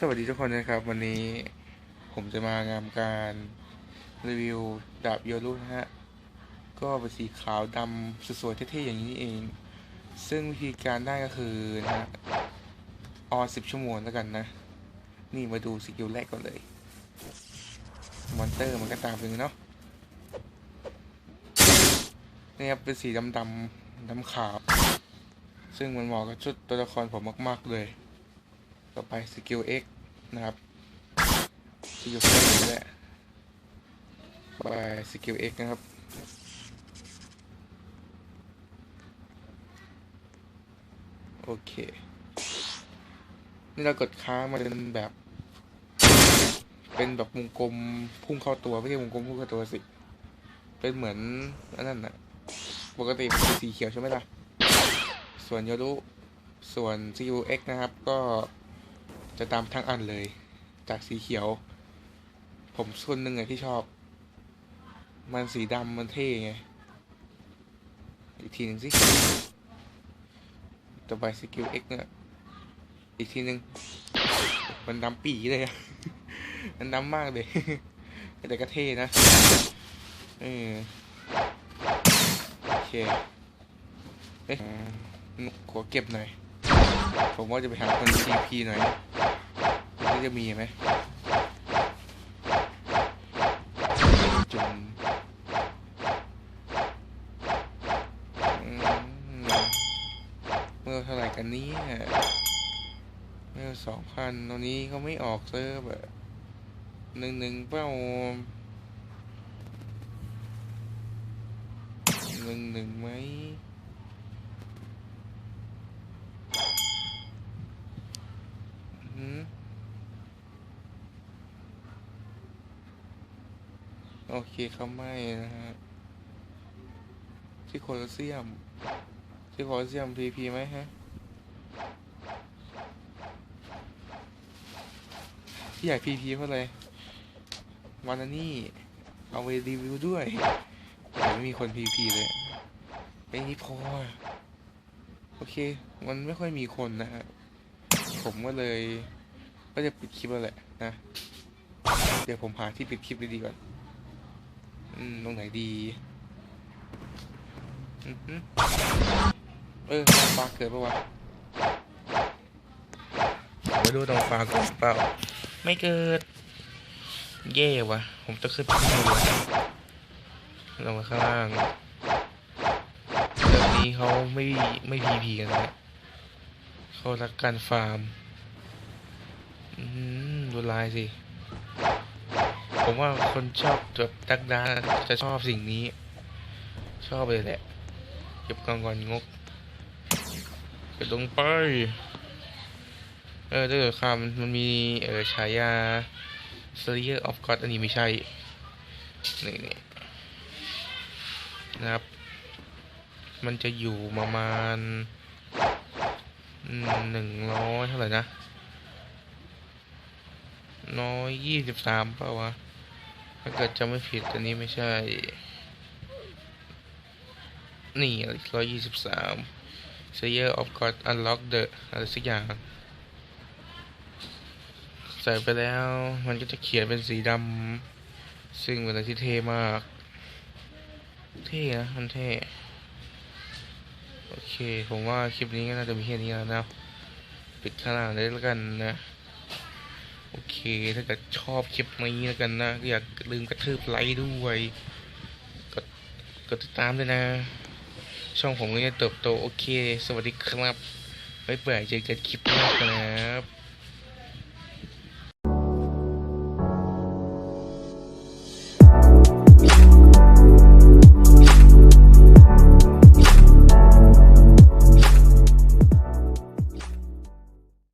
สวัสดีทุกคนนะครับ วันนี้ผมจะมางานการรีวิวดาบโยรุนะฮะ ก็เป็นสีขาวดำสวยๆเท่ๆอย่างนี้เอง ซึ่งวิธีการได้ก็คือนะฮะออสิบชั่วโมงแล้วกันนะ นี่มาดูสกิลแรกก่อนเลย มอนเตอร์มันก็ตามไปเนาะนี่ครับเป็นสีดำดำๆดำขาว ซึ่งมันเหมาะกับชุดตัวละครผมมาก ๆ เลย ต่อไปสกิล X นะครับสกิลแค่นี้แหละไปสกิล X นะครับโอเค นี่เรากดค้างมาเป็นแบบ เป็นแบบวงกลมพุ่งเข้าตัว ไม่ใช่วงกลมพุ่งเข้าตัวสิ เป็นเหมือนอันนั้นนะปกติเป็นสีเขียวใช่ไหมล่ะ ส่วนโยรุส่วน CUX นะครับ ก็ จะตามทั้งอันเลย จากสีเขียว ผมส่วนหนึ่งอะที่ชอบ มันสีดำมันเท่ไง อีกทีหนึ่งสิต่อไป CUX เนี่ยอีกทีหนึ่งมันดำปีเลยอะมันดำมากเลย แต่ก็เท่นะ เออโอเคเอ๊ะขอเก็บหน่อย ผมว่าจะไปหาคน CP หน่อยนี่จะมีไหมจุ่มอืมเมื่อเท่าไหร่กันเนี้เมื่อสองพันตอนนี้เขาไม่ออกเซิร์ฟอะหนึ่งหนึ่งเป้าหนึ่งหนึ่งไหม อืม โอเคเขาไม่นะฮะ ที่โคลเซียม ที่โคลเซียมพีพีไหมฮะ ที่อยากพีพีเพราะอะไรวันนี้เอาไปรีวิวด้วยแต่ไม่มีคนพีพีเลยไอ้นี่พอ โอเค มันไม่ค่อยมีคนนะฮะ ผมก็เลย ก็จะปิดคลิปแล้วแหละนะ เดี๋ยวผมหาที่ปิดคลิปดีๆก่อนอืมตรงไหนดีอือเออตรงฟ้าเกิดปะวะมาดูตรงฟ้าก่อนเปล่า ไม่เกิด เย่วะผมจะขึ้นไปข้างบนลงมาข้างล่างเรื่องนี้เขาไม่ไม่พีพีกันนะเขารักการฟาร์ม ดูลายสิ ผมว่าคนชอบแบบดักดาจะชอบสิ่งนี้ ชอบเลยแหละ เก็บกองก่อนงกกระดงไป เออถ้าเกิดคำมันมีเออฉายา Slayer of God อันนี้ไม่ใช่ นี่นี่นะครับ มันจะอยู่ประมาณหนึ่งร้อยเท่าไหร่นะ น้อยยี่สิบสามเปล่าวะ ถ้าเกิดจำไม่ผิดอันนี้ไม่ใช่ นี่ร้อยยี่สิบสาม Slayer of God Unlock the อะไรสักอย่าง ใส่ไปแล้วมันก็จะเขียนเป็นสีดำ ซึ่งเป็นอะไรที่เท่มาก เท่นะมันเท่ โอเค ผมว่าคลิปนี้ก็น่าจะมีแค่นี้แล้วนะ ปิดข้างล่างเลยแล้วกันนะ โอเค ถ้าเกิดชอบคลิปนี้แล้วกันนะก็อย่าลืมกระทืบไลค์ด้วย กดกดติดตามด้วยนะ ช่องผมก็จะเติบโต โอเค สวัสดีครับไว้เปิดเจอกันคลิปหน้าครับ